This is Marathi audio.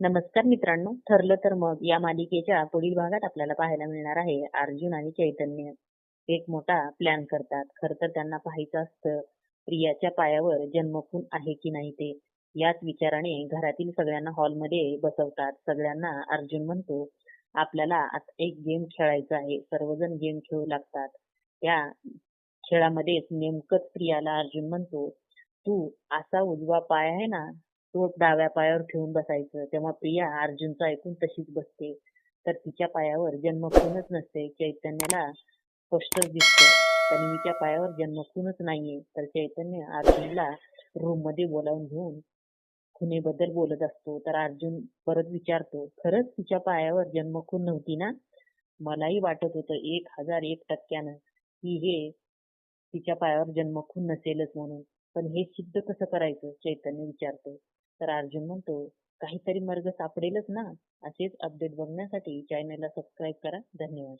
नमस्कार मित्रांनो. ठरलं तर मग या मालिकेच्या पुढील भागात आपल्याला पाहायला मिळणार आहे अर्जुन आणि चैतन्य. एक मोठा प्लॅन करतात. खर तर त्यांना पाहायचं असतं प्रियाच्या पायावर जन्मखून आहे की नाही ते? याच विचाराने घरातील सगळ्यांना हॉलमध्ये बसवतात. सगळ्यांना अर्जुन म्हणतो आपल्याला आता एक गेम खेळायचा आहे. सर्वजण गेम खेळू लागतात. त्या खेळामध्येच नेमकंच प्रियाला अर्जुन म्हणतो तू असा उजवा पाय आहे ना तो डाव्या पायावर ठेवून बसायचं. तेव्हा प्रिया अर्जुनचं ऐकून तशीच बसते. तर तिच्या पायावर जन्मखूनच नसते. चैतन्याला स्पष्टच दिसतं. तन्वीच्या पायावर जन्मखूनच नाहीये. तर चैतन्य अर्जुनला रूममध्ये बोलावून घेऊन खुनेबद्दल बोलत असतो. तर अर्जुन परत विचारतो खरंच तिच्या पायावर जन्मखून नव्हती ना? मलाही वाटत होतं एक हजार एक टक्क्यानं. की हे तिच्या पायावर जन्मखून नसेलच म्हणून. पण हे सिद्ध कसं करायचं? चैतन्य विचारतो. तर अर्जुन म्हणतो काहीतरी मार्ग सापडेलच ना? असेच अपडेट बघण्यासाठी चॅनलला सबस्क्राईब करा. धन्यवाद.